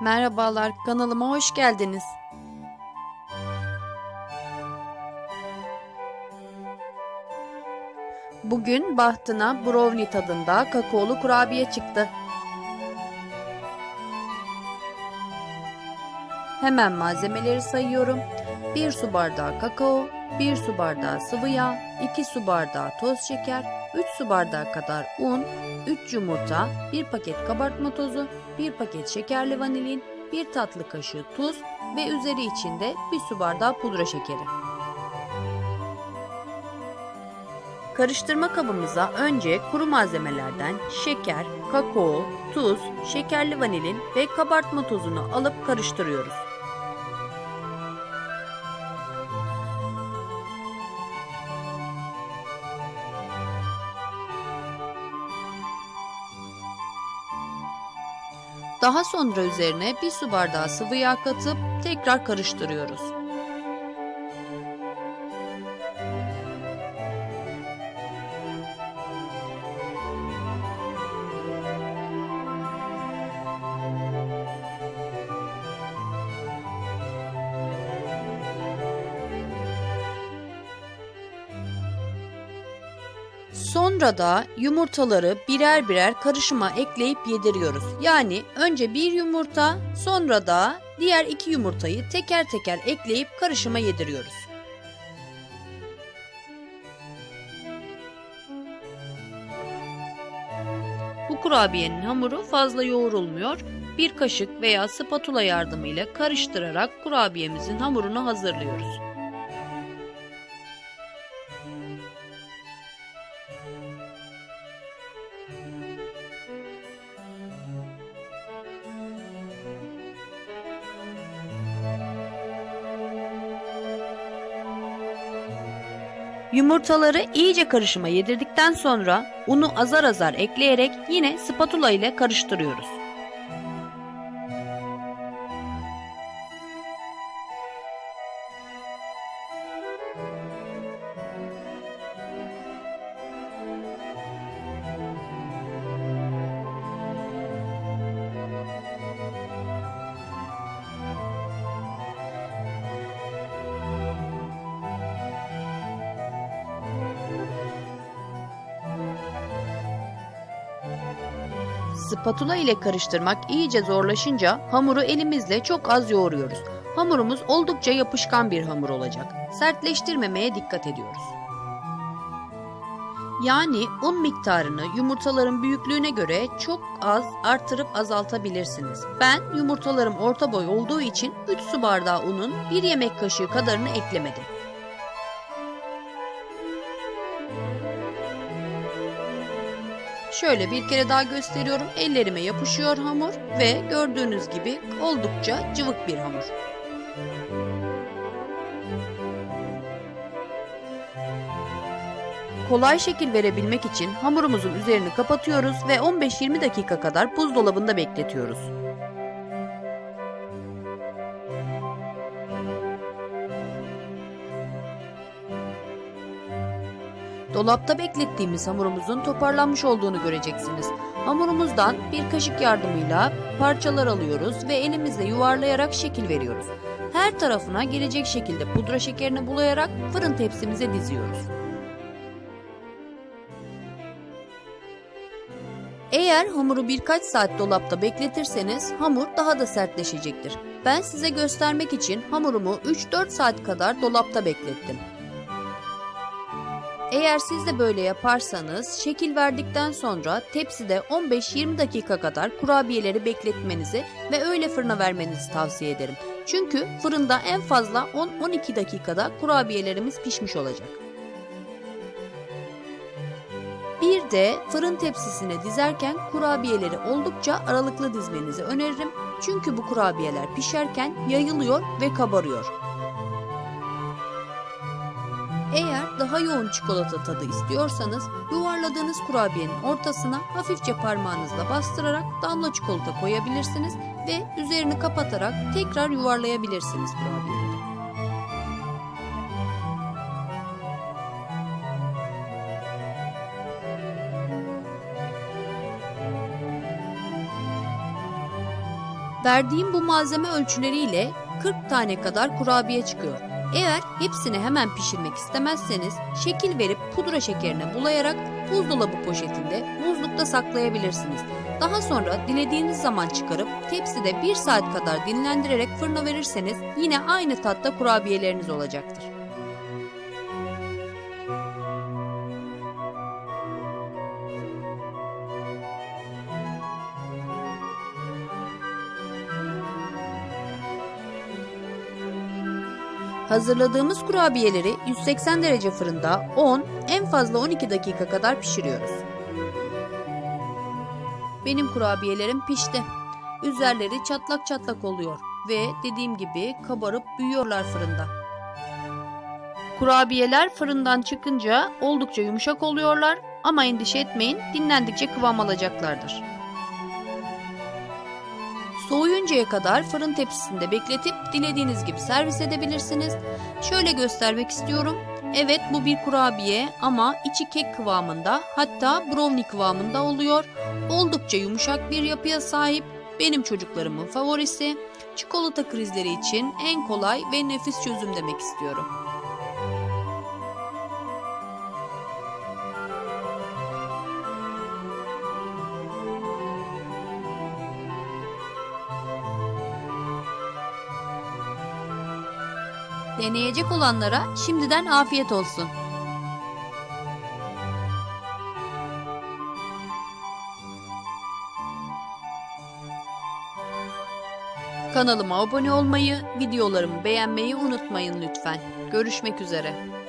Merhabalar, kanalıma hoş geldiniz. Bugün bahtına brownie tadında kakaolu kurabiye çıktı. Hemen malzemeleri sayıyorum. 1 su bardağı kakao, 1 su bardağı sıvı yağ, 2 su bardağı toz şeker, 3 su bardağı kadar un, 3 yumurta, 1 paket kabartma tozu, 1 paket şekerli vanilin, 1 tatlı kaşığı tuz ve üzeri içinde 1 su bardağı pudra şekeri. Karıştırma kabımıza önce kuru malzemelerden şeker, kakao, tuz, şekerli vanilin ve kabartma tozunu alıp karıştırıyoruz. Daha sonra üzerine bir su bardağı sıvı yağ katıp tekrar karıştırıyoruz. Sonra da yumurtaları birer birer karışıma ekleyip yediriyoruz. Yani önce bir yumurta, sonra da diğer iki yumurtayı teker teker ekleyip karışıma yediriyoruz. Bu kurabiyenin hamuru fazla yoğrulmuyor. Bir kaşık veya spatula yardımıyla karıştırarak kurabiyemizin hamurunu hazırlıyoruz. Yumurtaları iyice karışıma yedirdikten sonra unu azar azar ekleyerek yine spatula ile karıştırıyoruz. Spatula ile karıştırmak iyice zorlaşınca hamuru elimizle çok az yoğuruyoruz. Hamurumuz oldukça yapışkan bir hamur olacak. Sertleştirmemeye dikkat ediyoruz. Yani un miktarını yumurtaların büyüklüğüne göre çok az artırıp azaltabilirsiniz. Ben yumurtalarım orta boy olduğu için 3 su bardağı unun 1 yemek kaşığı kadarını eklemedim. Şöyle bir kere daha gösteriyorum. Ellerime yapışıyor hamur ve gördüğünüz gibi oldukça cıvık bir hamur. Kolay şekil verebilmek için hamurumuzun üzerini kapatıyoruz ve 15-20 dakika kadar buzdolabında bekletiyoruz. Dolapta beklettiğimiz hamurumuzun toparlanmış olduğunu göreceksiniz. Hamurumuzdan bir kaşık yardımıyla parçalar alıyoruz ve elimizle yuvarlayarak şekil veriyoruz. Her tarafına gelecek şekilde pudra şekerini bulayarak fırın tepsimize diziyoruz. Eğer hamuru birkaç saat dolapta bekletirseniz hamur daha da sertleşecektir. Ben size göstermek için hamurumu 3-4 saat kadar dolapta beklettim. Eğer siz de böyle yaparsanız şekil verdikten sonra tepside 15-20 dakika kadar kurabiyeleri bekletmenizi ve öyle fırına vermenizi tavsiye ederim. Çünkü fırında en fazla 10-12 dakikada kurabiyelerimiz pişmiş olacak. Bir de fırın tepsisine dizerken kurabiyeleri oldukça aralıklı dizmenizi öneririm. Çünkü bu kurabiyeler pişerken yayılıyor ve kabarıyor. Eğer daha yoğun çikolata tadı istiyorsanız yuvarladığınız kurabiyenin ortasına hafifçe parmağınızla bastırarak damla çikolata koyabilirsiniz ve üzerini kapatarak tekrar yuvarlayabilirsiniz kurabiyeleri. Verdiğim bu malzeme ölçüleriyle 40 tane kadar kurabiye çıkıyor. Eğer hepsini hemen pişirmek istemezseniz şekil verip pudra şekerine bulayarak buzdolabı poşetinde buzlukta saklayabilirsiniz. Daha sonra dilediğiniz zaman çıkarıp tepside 1 saat kadar dinlendirerek fırına verirseniz yine aynı tatta kurabiyeleriniz olacaktır. Hazırladığımız kurabiyeleri 180 derece fırında 10, en fazla 12 dakika kadar pişiriyoruz. Benim kurabiyelerim pişti. Üzerleri çatlak çatlak oluyor ve dediğim gibi kabarıp büyüyorlar fırında. Kurabiyeler fırından çıkınca oldukça yumuşak oluyorlar ama endişe etmeyin dinlendikçe kıvam alacaklardır. Soğuyuncaya kadar fırın tepsisinde bekletip dilediğiniz gibi servis edebilirsiniz. Şöyle göstermek istiyorum. Evet bu bir kurabiye ama içi kek kıvamında hatta brownie kıvamında oluyor. Oldukça yumuşak bir yapıya sahip. Benim çocuklarımın favorisi. Çikolata krizleri için en kolay ve nefis çözüm demek istiyorum. Deneyecek olanlara şimdiden afiyet olsun. Kanalıma abone olmayı, videolarımı beğenmeyi unutmayın lütfen. Görüşmek üzere.